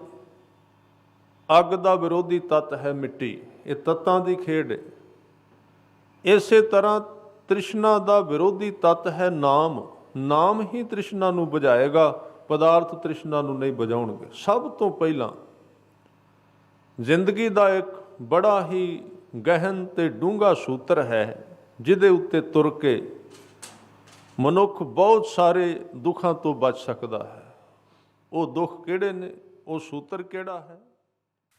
ਅੱਗ ਦਾ ਵਿਰੋਧੀ ਤੱਤ ਹੈ ਮਿੱਟੀ। ਇਹ ਤੱਤਾਂ ਦੀ ਖੇਡ ਹੈ। ਇਸੇ ਤਰ੍ਹਾਂ ਤ੍ਰਿਸ਼ਨਾ ਦਾ ਵਿਰੋਧੀ ਤੱਤ ਹੈ ਨਾਮ। ਨਾਮ ਹੀ ਤ੍ਰਿਸ਼ਨਾ ਨੂੰ ਬੁਝਾਏਗਾ। ਪਦਾਰਥ ਤ੍ਰਿਸ਼ਨਾ ਨੂੰ ਨਹੀਂ ਬੁਝਾਉਣਗੇ। ਸਭ ਤੋਂ ਪਹਿਲਾਂ ਜ਼ਿੰਦਗੀ ਦਾ ਇੱਕ ਬੜਾ ਹੀ ਗਹਿਨ ਤੇ ਡੂੰਘਾ ਸੂਤਰ ਹੈ ਜਿਹਦੇ ਉੱਤੇ ਤੁਰ ਕੇ ਮਨੁੱਖ ਬਹੁਤ ਸਾਰੇ ਦੁੱਖਾਂ ਤੋਂ ਬਚ ਸਕਦਾ ਹੈ। ਉਹ ਦੁੱਖ ਕਿਹੜੇ ਨੇ? ਉਹ ਸੂਤਰ ਕਿਹੜਾ ਹੈ?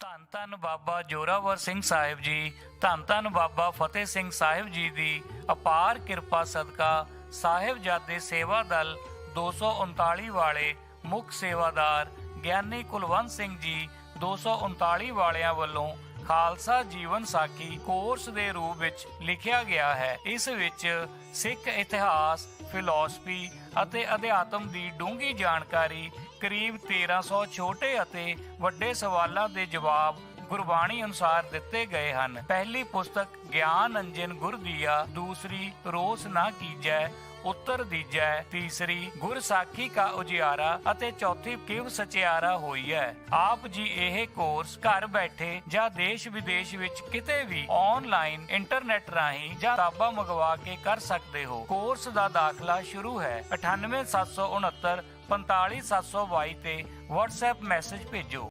ਧੰਨ ਧੰਨ ਬਾਬਾ ਜੋਰਾਵਰ ਸਿੰਘ ਸਾਹਿਬ ਜੀ, ਧੰਨ ਧੰਨ ਬਾਬਾ ਫਤਿਹ ਸਿੰਘ ਸਾਹਿਬ ਜੀ ਦੀ ਅਪਾਰ ਕਿਰਪਾ ਸਦਕਾ ਸਾਹਿਬਜ਼ਾਦੇ ਸੇਵਾ ਦਲ 239 ਵਾਲੇ ਮੁੱਖ ਸੇਵਾਦਾਰ ਗਿਆਨੀ ਕੁਲਵੰਤ ਸਿੰਘ ਜੀ 239 ਵਾਲਿਆਂ ਵੱਲੋਂ ਖਾਲਸਾ ਜੀਵਨ ਸਾਖੀ ਕੋਰਸ ਦੇ ਰੂਪ ਵਿੱਚ ਲਿਖਿਆ ਗਿਆ ਹੈ। ਇਸ ਵਿੱਚ ਸਿੱਖ ਇਤਿਹਾਸ ਫਿਲਾਸਫੀ ਅਤੇ ਅਧਿਆਤਮ ਦੀ ਡੂੰਘੀ ਜਾਣਕਾਰੀ ਕਰੀਬ 1300 ਛੋਟੇ ਅਤੇ ਵੱਡੇ ਸਵਾਲਾਂ ਦੇ ਜਵਾਬ ਗੁਰਬਾਣੀ ਅਨੁਸਾਰ ਦਿੱਤੇ ਗਏ ਹਨ। ਪਹਿਲੀ ਪੁਸਤਕ ਗਿਆਨ ਅੰਜਨ ਗੁਰਦੀਆ, ਦੂਸਰੀ ਰੋਸ ਨਾ ਕੀਜੈ ਉੱਤਰ ਦੀਜੈ, ਤੀਸਰੀ, ਗੁਰ ਸਾਖੀ ਕਾ ਉਜਿਆਰਾ ਅਤੇ ਚੌਥੀ ਕਿਵ ਸਚਿਆਰਾ ਹੋਈ ਹੈ ਆਪ ਜੀ ਇਹ ਕੋਰਸ ਘਰ ਬੈਠੇ ਜਾਂ ਦੇਸ਼ ਵਿਦੇਸ਼ ਵਿੱਚ ਕਿਤੇ ਵੀ ਆਨਲਾਈਨ ਇੰਟਰਨੈਟ ਰਾਹੀਂ ਜਾਂ ਕਿਤਾਬਾਂ ਮੰਗਵਾ ਕੇ ਕਰ ਸਕਦੇ ਹੋ। ਕੋਰਸ ਦਾ ਦਾਖਲਾ ਸ਼ੁਰੂ ਹੈ 98769 45722 ਤੇ WhatsApp ਮੈਸੇਜ ਭੇਜੋ।